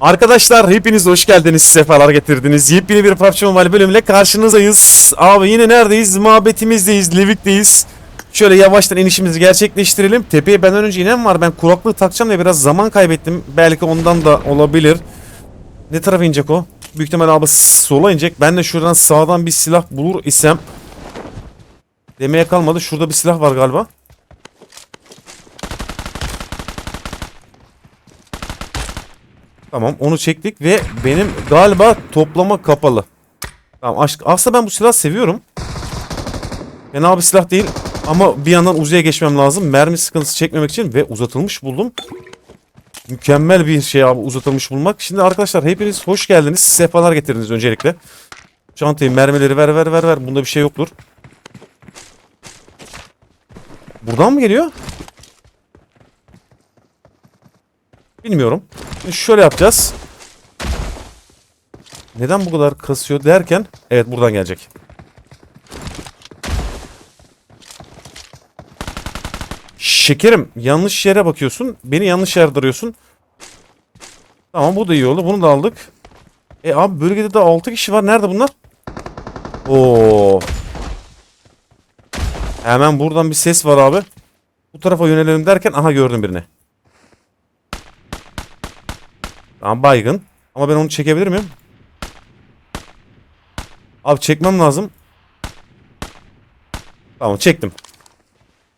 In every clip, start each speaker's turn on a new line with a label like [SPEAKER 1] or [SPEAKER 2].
[SPEAKER 1] Arkadaşlar hepiniz hoş geldiniz, sefalar getirdiniz. Yepyeni bir PUBG Mobile bölümüyle karşınızdayız. Abi yine neredeyiz? Muhabbetimizdeyiz, Livik'teyiz. Şöyle yavaştan inişimizi gerçekleştirelim. Tepeye benden önce inen var. Ben kulaklığı takacağım diye biraz zaman kaybettim. Belki ondan da olabilir. Ne tarafa inecek o? Büyük ihtimal abi sola inecek. Ben de şuradan sağdan bir silah bulur isem. Demeye kalmadı. Şurada bir silah var galiba. Tamam onu çektik ve benim galiba toplama kapalı. Tamam aşk. Aslında ben bu silahı seviyorum. Fena bir silah değil ama bir yandan uzaya geçmem lazım. Mermi sıkıntısı çekmemek için ve uzatılmış buldum. Mükemmel bir şey abi uzatılmış bulmak. Şimdi arkadaşlar hepiniz hoş geldiniz. Sefalar getirdiniz öncelikle. Çantayı mermileri ver ver ver ver. Bunda bir şey yoktur. Buradan mı geliyor? Bilmiyorum. Şimdi şöyle yapacağız. Neden bu kadar kasıyor derken evet buradan gelecek. Şekerim yanlış yere bakıyorsun. Beni yanlış yerde arıyorsun. Tamam bu da iyi oldu. Bunu da aldık. E abi bölgede de 6 kişi var. Nerede bunlar? Oo. Hemen buradan bir ses var abi. Bu tarafa yönelelim derken aha gördüm birini. Tamam baygın. Ama ben onu çekebilir miyim? Abi çekmem lazım. Tamam çektim.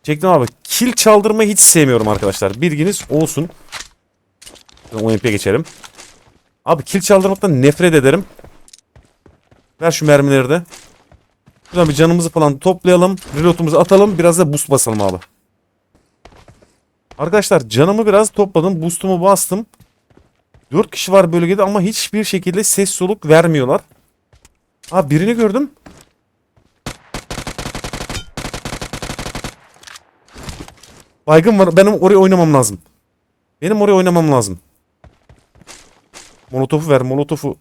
[SPEAKER 1] Çektim abi. Kill çaldırmayı hiç sevmiyorum arkadaşlar. Bilginiz olsun. OMP'ye geçelim. Abi kill çaldırmaktan nefret ederim. Ver şu mermileri de. Şuradan bir canımızı falan toplayalım. Reload'umuzu atalım. Biraz da boost basalım abi. Arkadaşlar canımı biraz topladım. Boost'umu bastım. 4 kişi var bölgede ama hiçbir şekilde ses soluk vermiyorlar. Ha birini gördüm. Baygın var. Benim oraya oynamam lazım. Benim oraya oynamam lazım. Molotofu ver, molotofu.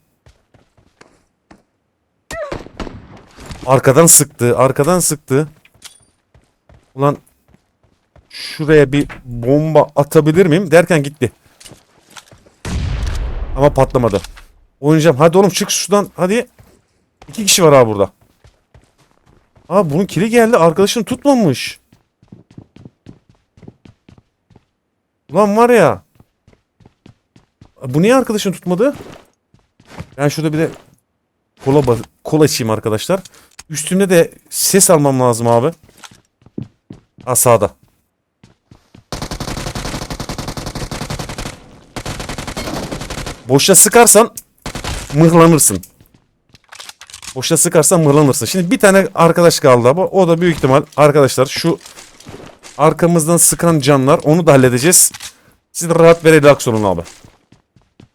[SPEAKER 1] Arkadan sıktı, arkadan sıktı. Ulan şuraya bir bomba atabilir miyim derken gitti. Ama patlamadı. Oynayacağım. Hadi oğlum çık şuradan. Hadi. İki kişi var abi burada. Aa bunun kili geldi. Arkadaşını tutmamış. Ulan var ya. Bu niye arkadaşını tutmadı? Ben şurada bir de kola, kola içeyim arkadaşlar. Üstümde de ses almam lazım abi. Ha sağda. Boşa sıkarsan mıhlanırsın. Boşa sıkarsan mıhlanırsın. Şimdi bir tane arkadaş kaldı ama o da büyük ihtimal arkadaşlar şu arkamızdan sıkan canlar onu da halledeceğiz. Siz rahat ve relax olun abi.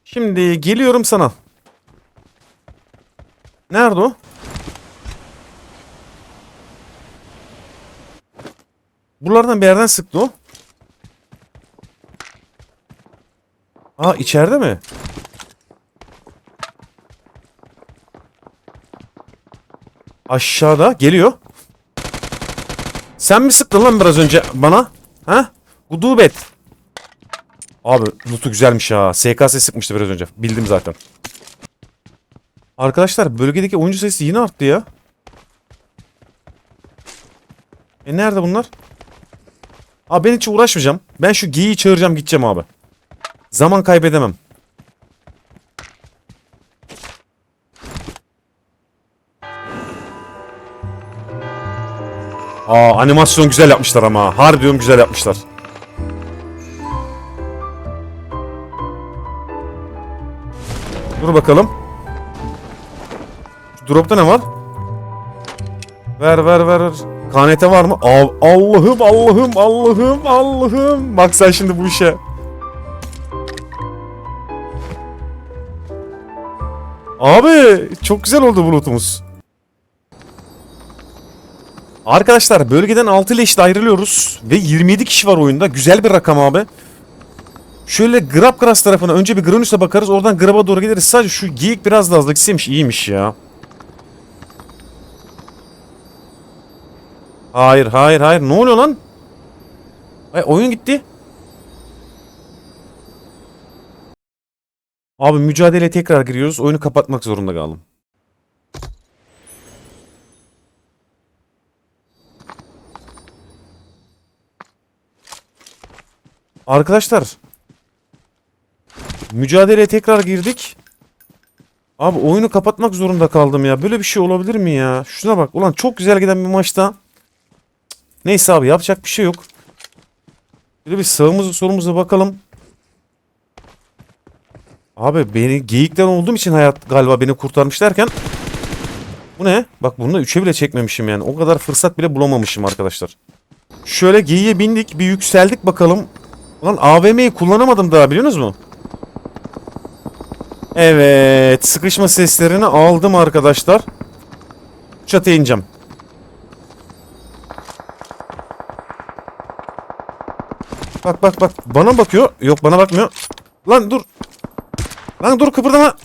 [SPEAKER 1] Şimdi geliyorum sana. Nerede o? Buralardan bir yerden sıktı o. Aa içeride mi? Aşağıda geliyor. Sen mi sıktın lan biraz önce bana? Ha? Gudubet. Abi loot'u güzelmiş ha. SKS sıkmıştı biraz önce. Bildim zaten. Arkadaşlar bölgedeki oyuncu sayısı yine arttı ya. E nerede bunlar? Abi ben hiç uğraşmayacağım. Ben şu geyiği çağıracağım gideceğim abi. Zaman kaybedemem. Aa animasyon güzel yapmışlar ama. Harbi güzel yapmışlar. Dur bakalım. Şu dropta ne var? Ver ver ver. ver. KNT var mı? Al- Allah'ım Allah'ım Allah'ım Allah'ım. Bak sen şimdi bu işe. Abi çok güzel oldu bulutumuz. Arkadaşlar bölgeden 6 leşle ayrılıyoruz ve 27 kişi var oyunda. Güzel bir rakam abi. Şöyle Grab Grass tarafına önce bir Granus'a bakarız. Oradan Grab'a doğru gideriz. Sadece şu geyik biraz daha hızlı gitseymiş iyiymiş ya. Hayır hayır hayır. Ne oluyor lan? Ay oyun gitti. Abi mücadeleye tekrar giriyoruz. Oyunu kapatmak zorunda kaldım. Arkadaşlar. Mücadeleye tekrar girdik. Abi oyunu kapatmak zorunda kaldım ya. Böyle bir şey olabilir mi ya? Şuna bak. Ulan çok güzel giden bir maçta. Neyse abi yapacak bir şey yok. Böyle bir sağımızı solumuza bakalım. Abi beni geyikten olduğum için hayat galiba beni kurtarmış derken. Bu ne? Bak bunu da 3'e bile çekmemişim yani. O kadar fırsat bile bulamamışım arkadaşlar. Şöyle geyiğe bindik bir yükseldik bakalım. Ulan AVM'yi kullanamadım daha biliyor musunuz mu? Evet sıkışma seslerini aldım arkadaşlar. Çatıya ineceğim. Bak bak bak bana bakıyor. Yok bana bakmıyor. Lan dur. Lan dur kıpırdama.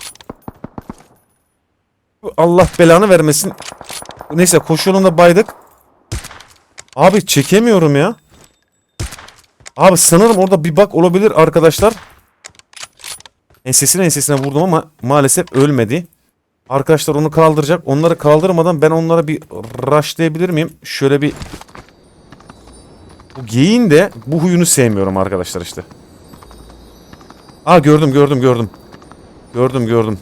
[SPEAKER 1] Allah belanı vermesin. Neyse koşu yolunda baydık. Abi çekemiyorum ya. Abi sanırım orada bir bak olabilir arkadaşlar. Ensesine ensesine vurdum ama maalesef ölmedi. Arkadaşlar onu kaldıracak. Onları kaldırmadan ben onlara bir rushlayabilir miyim? Şöyle bir... Bu geyin de bu huyunu sevmiyorum arkadaşlar işte. Aa gördüm gördüm gördüm. Gördüm gördüm.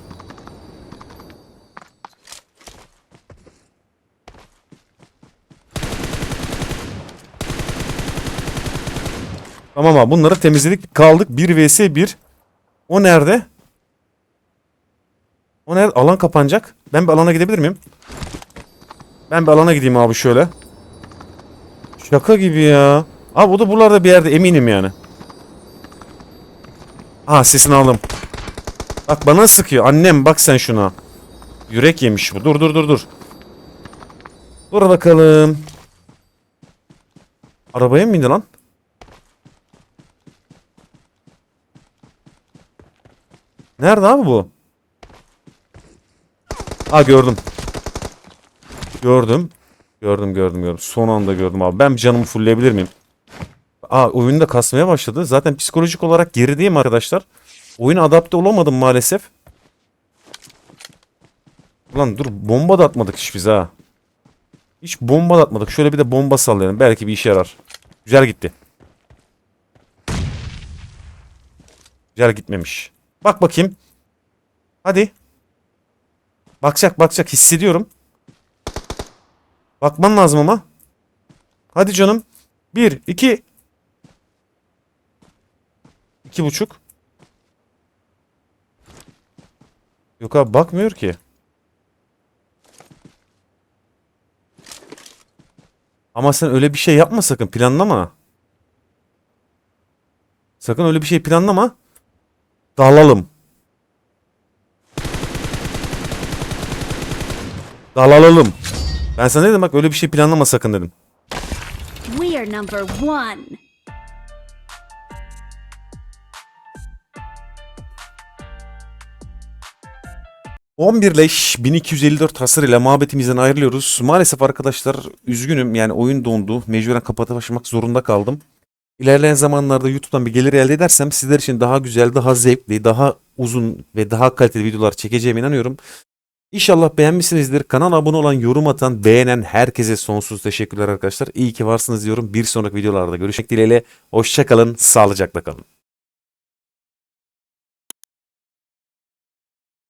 [SPEAKER 1] Tamam abi bunları temizledik. Kaldık 1 vs 1. O nerede? O nerede? Alan kapanacak. Ben bir alana gidebilir miyim? Ben bir alana gideyim abi şöyle. Şaka gibi ya. Abi o da buralarda bir yerde eminim yani. Ha sesini aldım. Bak bana sıkıyor. Annem bak sen şuna. Yürek yemiş bu. Dur dur dur dur. Dur bakalım. Arabaya mı bindi lan? Nerede abi bu? Ha gördüm. Gördüm. Gördüm gördüm gördüm. Son anda gördüm abi. Ben canımı fullleyebilir miyim? Aa oyunda kasmaya başladı. Zaten psikolojik olarak gerideyim arkadaşlar. Oyuna adapte olamadım maalesef. Ulan dur bomba da atmadık hiç biz ha. Hiç bomba da atmadık. Şöyle bir de bomba sallayalım. Belki bir işe yarar. Güzel gitti. Güzel gitmemiş. Bak bakayım. Hadi. Bakacak bakacak hissediyorum. Bakman lazım ama. Hadi canım. Bir, iki. İki buçuk. Yok abi bakmıyor ki. Ama sen öyle bir şey yapma sakın planlama. Sakın öyle bir şey planlama. Dalalım. Dalalım. Ben sana dedim bak öyle bir şey planlama sakın dedim.
[SPEAKER 2] We are number one.
[SPEAKER 1] ...11 leş 1254 hasar ile muhabbetimizden ayrılıyoruz. Maalesef arkadaşlar üzgünüm yani oyun dondu. Mecburen kapatıp başlamak zorunda kaldım. İlerleyen zamanlarda YouTube'dan bir gelir elde edersem sizler için daha güzel, daha zevkli, daha uzun ve daha kaliteli videolar çekeceğime inanıyorum. İnşallah beğenmişsinizdir. Kanala abone olan, yorum atan, beğenen herkese sonsuz teşekkürler arkadaşlar. İyi ki varsınız diyorum. Bir sonraki videolarda görüşmek dileğiyle. Hoşçakalın, sağlıcakla kalın.